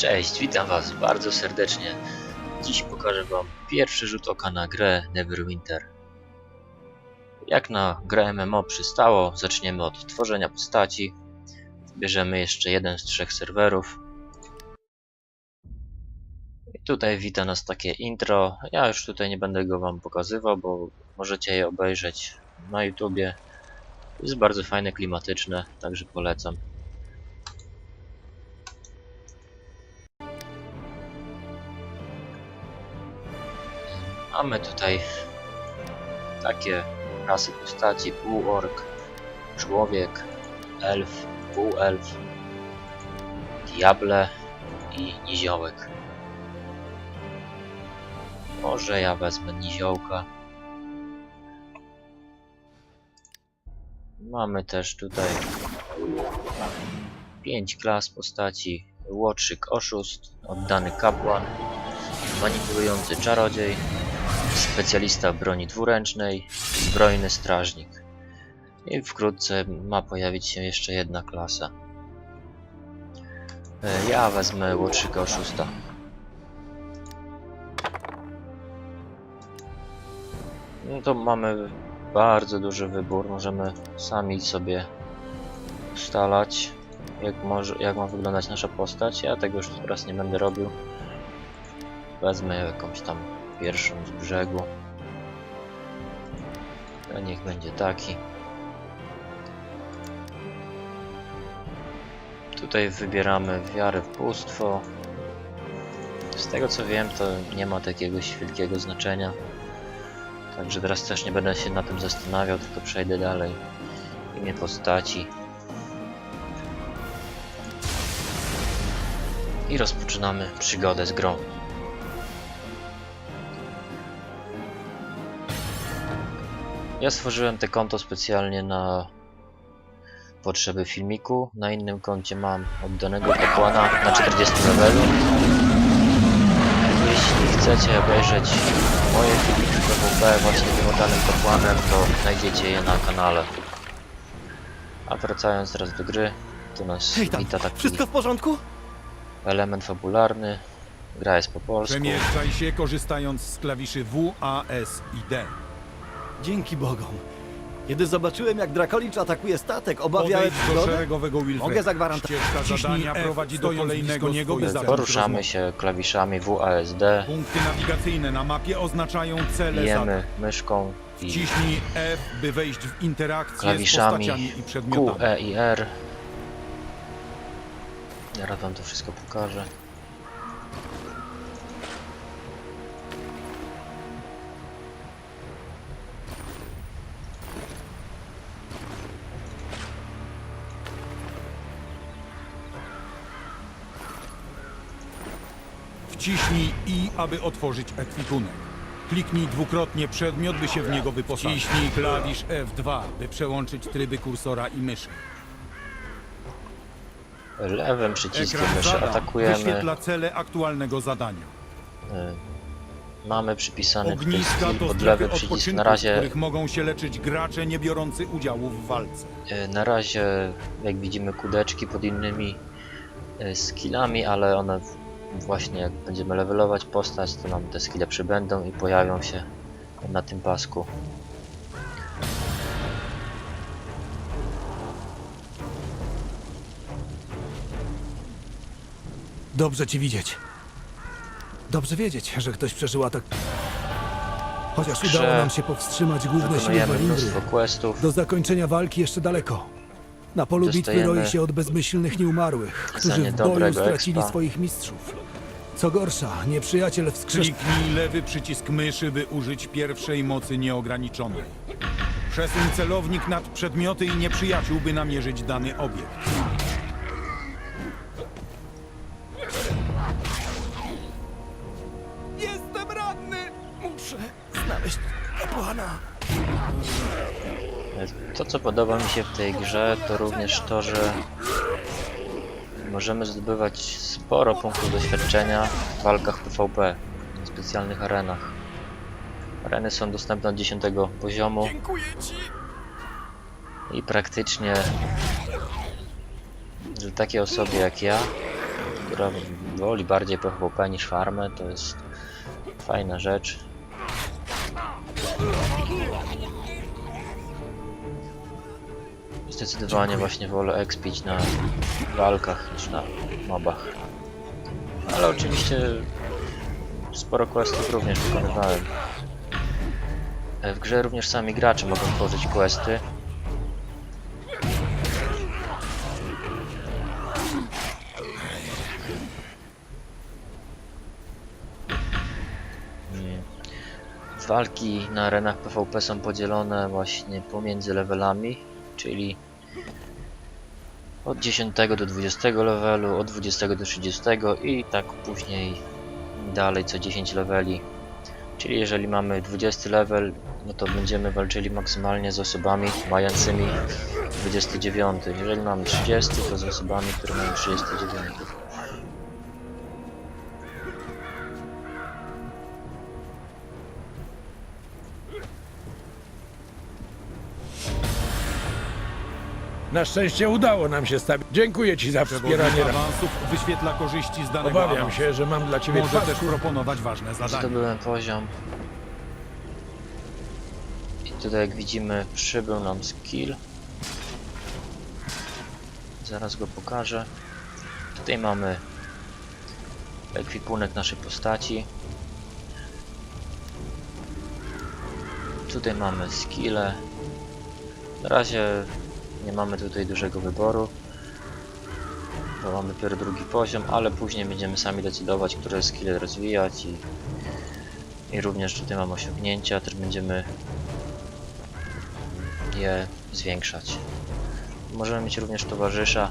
Cześć, witam Was bardzo serdecznie. Dziś pokażę Wam pierwszy rzut oka na grę Neverwinter. Jak na grę MMO przystało, zaczniemy od tworzenia postaci. Bierzemy jeszcze jeden z trzech serwerów. I tutaj wita nas takie intro. Ja już tutaj nie będę go Wam pokazywał, bo możecie je obejrzeć na YouTubie. Jest bardzo fajne, klimatyczne, także polecam. Mamy tutaj takie rasy postaci, półork, człowiek, elf, półelf, diable i niziołek. Może ja wezmę niziołka. Mamy też tutaj pięć klas postaci. Łotrzyk oszust, oddany kapłan, manipulujący czarodziej, specjalista broni dwuręcznej, zbrojny strażnik. I wkrótce ma pojawić się jeszcze jedna klasa. E, Ja wezmę łotrzyka oszusta. No to mamy bardzo duży wybór. Możemy sami sobie ustalać, jak, może, jak ma wyglądać nasza postać. Ja tego już teraz nie będę robił. Wezmę jakąś tam pierwszą z brzegu. A niech będzie taki. Tutaj wybieramy wiarę w bóstwo. Z tego co wiem, to nie ma takiego wielkiego znaczenia. Także teraz też nie będę się na tym zastanawiał, tylko przejdę dalej. Imię postaci. I rozpoczynamy przygodę z grą. Ja stworzyłem te konto specjalnie na potrzeby filmiku. Na innym koncie mam oddanego kapłana na 40 levelu. Jeśli chcecie obejrzeć moje filmiki PvP właśnie tym oddanym kapłanem, to znajdziecie je na kanale. A wracając teraz do gry, tu nas Hej tam, wita taki wszystko w porządku? element fabularny. Gra jest po polsku. Przemieszczaj się korzystając z klawiszy W, A, S i D. Dzięki Bogom. Kiedy zobaczyłem, jak Drakolicz atakuje statek, obawiałem Podejdź do zgodę? szeregowego Wilfreda. Mogę zagwarantować. Ścieżka Ciśnij zadania F, prowadzi do stojąc kolejnego blisko niego, by zacząć Poruszamy rozmowę. się klawiszami WASD, Punkty nawigacyjne na mapie oznaczają cele bijemy zadań. myszką i Wciśnij F, by wejść w interakcję z klawiszami postaciami i Q, przedmiotami. E i R. Zaraz wam to wszystko pokażę. Wciśnij I, aby otworzyć ekwipunek. Kliknij dwukrotnie przedmiot, by się w niego wyposażyć. Wciśnij klawisz F2, by przełączyć tryby kursora i myszy. Lewym przyciskiem Ekran myszy zadań atakujemy. wyświetla cele aktualnego zadania. Y, Mamy przypisany tutaj Ogniska skill to pod strefy lewy przycisk. odpoczynku, Na w razie, których mogą się leczyć gracze nie biorący udziału w walce. y, na razie jak widzimy kudeczki pod innymi y, skillami, ale one właśnie jak będziemy levelować postać, to nam te skille przybędą i pojawią się na tym pasku. Dobrze ci widzieć. Dobrze wiedzieć, że ktoś przeżył atak. Chociaż udało nam się powstrzymać główne siły Walindry. mnóstwo questów. Do zakończenia walki jeszcze daleko. Na polu bitwy Dostajemy roi się od bezmyślnych nieumarłych, którzy w boju niedobrego stracili expa. swoich mistrzów. Co gorsza, nieprzyjaciel wskrzesz... Kliknij lewy przycisk myszy, by użyć pierwszej mocy nieograniczonej. Przesuń celownik nad przedmioty i nieprzyjaciół, by namierzyć dany obiekt. To co podoba mi się w tej grze to również to, że możemy zdobywać sporo punktów doświadczenia w walkach PvP, w specjalnych arenach. Areny są dostępne od 10 poziomu i praktycznie dla takiej osoby jak ja która woli bardziej PvP niż farmę, to jest fajna rzecz. Zdecydowanie właśnie wolę expić na walkach niż na mobach. Ale oczywiście sporo questów również wykonywałem. E, W grze również sami gracze mogą tworzyć questy. Mm. Walki na arenach PvP są podzielone właśnie pomiędzy levelami, czyli od 10 do 20 levelu, od 20 do 30 i tak później dalej co 10 leveli. Czyli jeżeli mamy 20 level, no to będziemy walczyli maksymalnie z osobami mającymi 29. Jeżeli mamy 30, to z osobami, które mają 39. Na szczęście udało nam się stawić. Dziękuję ci za wspieranie. awansów wyświetla korzyści z danego Obawiam awansu. się, że mam dla ciebie Może dwa też proponować ważne zadania. Zdobyłem poziom. I tutaj jak widzimy przybył nam skill. Zaraz go pokażę. Tutaj mamy ekwipunek naszej postaci. Tutaj mamy skille. Na razie nie mamy tutaj dużego wyboru. Bo mamy dopiero drugi poziom, ale później będziemy sami decydować, które skille rozwijać i, i również tutaj mam osiągnięcia, też będziemy je zwiększać. Możemy mieć również towarzysza,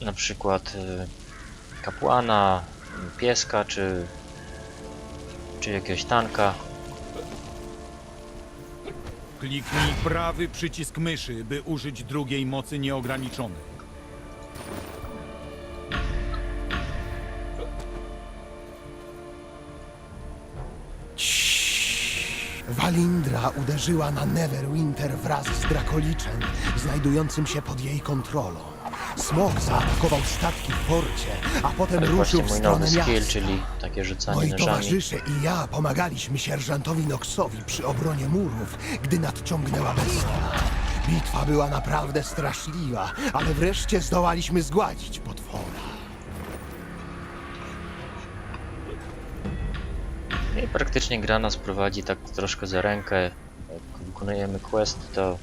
na przykład y, kapłana, pieska czy, czy jakiegoś tanka. Kliknij prawy przycisk myszy, by użyć drugiej mocy nieograniczonej. Walindra uderzyła na Neverwinter wraz z Drakoliczem, znajdującym się pod jej kontrolą. Smok zaatakował statki w porcie, a potem Tak ruszył w mój stronę nowy skill, miasta. czyli takie rzucanie Moi nożami. towarzysze i ja pomagaliśmy sierżantowi Noxowi przy obronie murów, gdy nadciągnęła bestia. Bitwa była naprawdę straszliwa, ale wreszcie zdołaliśmy zgładzić potwora. I praktycznie gra nas prowadzi tak troszkę za rękę. Jak wykonujemy quest, to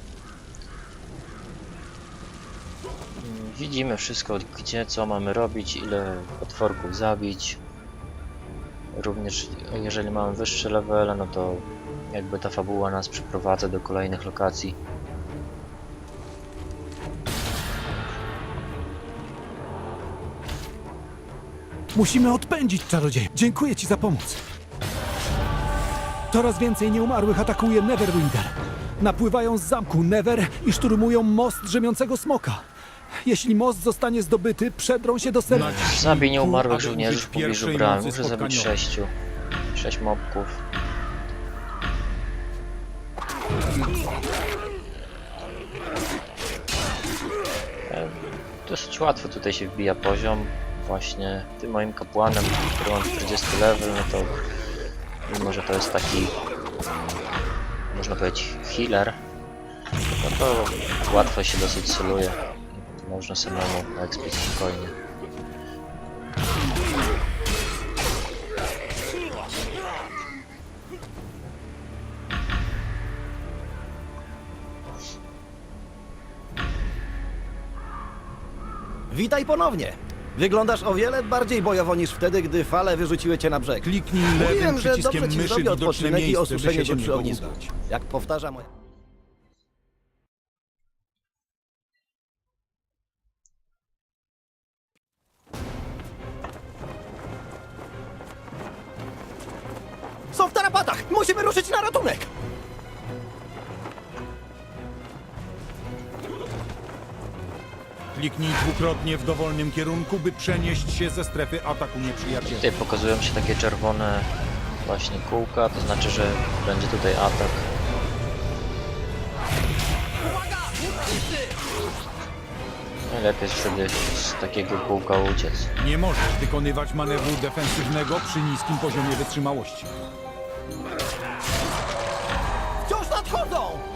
widzimy wszystko, gdzie, co mamy robić, ile potworków zabić. Również jeżeli mamy wyższe levele, no to jakby ta fabuła nas przyprowadza do kolejnych lokacji. Musimy odpędzić czarodziej. Dziękuję ci za pomoc. Coraz więcej nieumarłych atakuje Neverwinter. Napływają z zamku Never i szturmują most drzemiącego smoka. Jeśli most zostanie zdobyty, przedrą się do serca. Zabij nieumarłych żołnierzy w pobliżu mocy Muszę zabić sześciu. Sześć mobków. E, Dosyć łatwo tutaj się wbija poziom. Właśnie tym moim kapłanem, który mam 40 level, no to mimo, że to jest taki można powiedzieć healer, no to łatwo się dosyć celuje. Można samemu expić spokojnie. Witaj ponownie. Wyglądasz o wiele bardziej bojowo niż wtedy, gdy fale wyrzuciły cię na brzeg. Kliknij Mówiłem, lewym że dobrze przyciskiem ci myszy zrobi widoczne odpoczynek i miejsce, by osuszenie się się do przy niego ognisku. udać. Jak powtarza moja... dwukrotnie w dowolnym kierunku, by przenieść się ze strefy ataku nieprzyjaciela. Tutaj pokazują się takie czerwone właśnie kółka, to znaczy, że będzie tutaj atak. No najlepiej jest wtedy z takiego kółka uciec. Nie możesz wykonywać manewru defensywnego przy niskim poziomie wytrzymałości. Wciąż nadchodzą!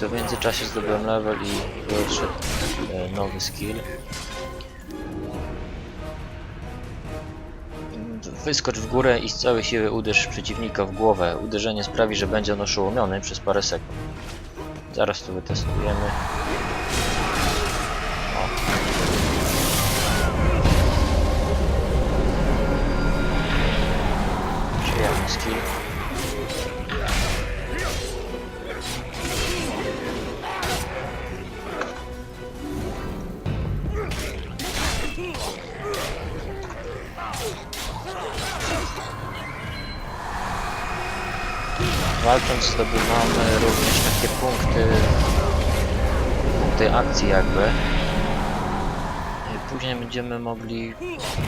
To w międzyczasie zdobyłem level i odszedł e, nowy skill. Wyskocz w górę i z całej siły uderz przeciwnika w głowę. Uderzenie sprawi, że będzie on oszołomiony przez parę sekund. Zaraz to wytestujemy. O. Przyjemny skill. Walcząc zdobywamy również takie punkty, punkty akcji jakby. Później będziemy mogli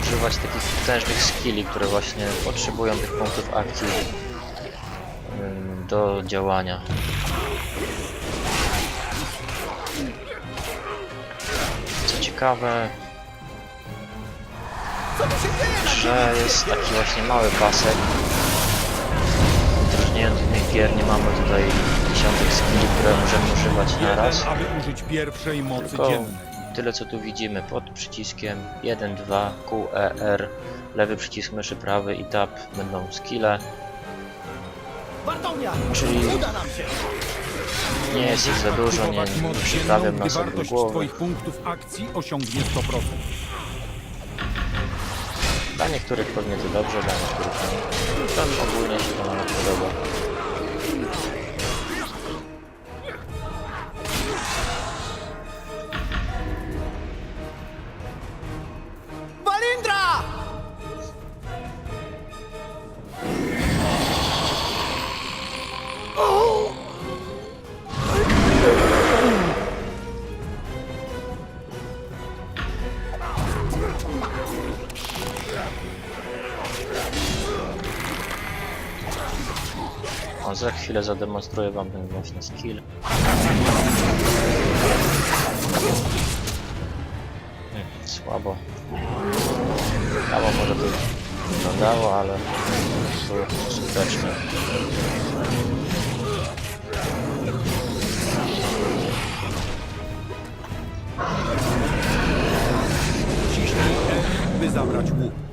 używać takich potężnych skilli, które właśnie potrzebują tych punktów akcji do działania. Co ciekawe, że jest taki właśnie mały pasek Odróżniając od innych gier, nie mamy tutaj dziesiątek skilli, które możemy używać na raz. Aby użyć pierwszej mocy Tylko dziennej. tyle co tu widzimy pod przyciskiem 1, 2, Q, E, R, lewy przycisk myszy, prawy i tab będą skille. Czyli- Uda nam się! Nie jest ich za dużo, nie, Aktywować moc nie dzienną, przyprawiam gdy na sobie wartość głowy. twoich punktów akcji osiągnie 100%. Dla niektórych pewnie to dobrze, dla niektórych nie. Tam ogólnie się to nawet podoba. Za chwilę zademonstruję wam ten właśnie skill. Słabo. Słabo może to wyglądało, ale było skuteczne. Ciśnij by zabrać łuk.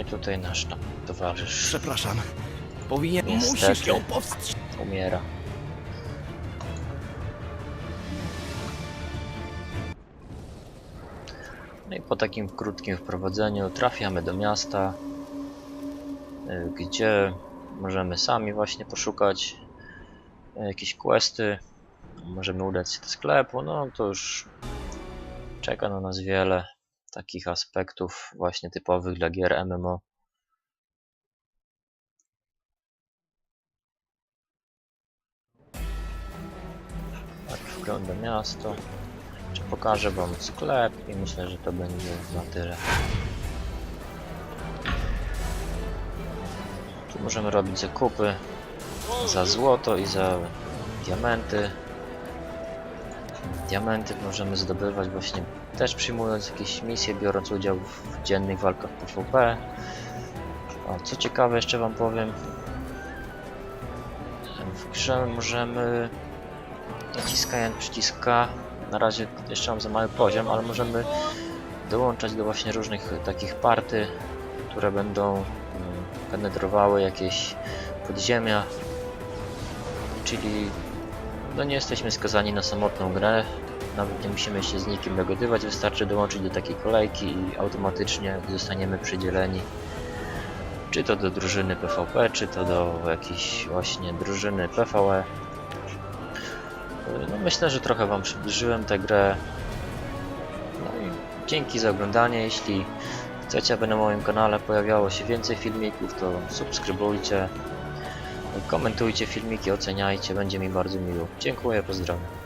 No i tutaj nasz towarzysz Przepraszam. Powinien... Niestety. Musisz ją powstrzymać. umiera. No i po takim krótkim wprowadzeniu trafiamy do miasta, y, gdzie możemy sami właśnie poszukać y, jakieś questy. Możemy udać się do sklepu, no to już czeka na nas wiele takich aspektów właśnie typowych dla gier MMO. Tak wygląda miasto. Czy pokażę wam sklep i myślę, że to będzie na tyle. Tu możemy robić zakupy za złoto i za diamenty. Diamenty możemy zdobywać właśnie też przyjmując jakieś misje, biorąc udział w dziennych walkach PvP. O, co ciekawe jeszcze wam powiem. W grze możemy naciskając przycisk K, na razie jeszcze mam za mały poziom, ale możemy dołączać do właśnie różnych takich party, które będą mm, penetrowały jakieś podziemia, czyli no nie jesteśmy skazani na samotną grę, nawet nie musimy się z nikim dogadywać, wystarczy dołączyć do takiej kolejki i automatycznie zostaniemy przydzieleni czy to do drużyny PvP, czy to do jakiejś właśnie drużyny PvE. No myślę, że trochę Wam przybliżyłem tę grę. No i dzięki za oglądanie. Jeśli chcecie, aby na moim kanale pojawiało się więcej filmików, to subskrybujcie, komentujcie filmiki, oceniajcie, będzie mi bardzo miło. Dziękuję, pozdrawiam.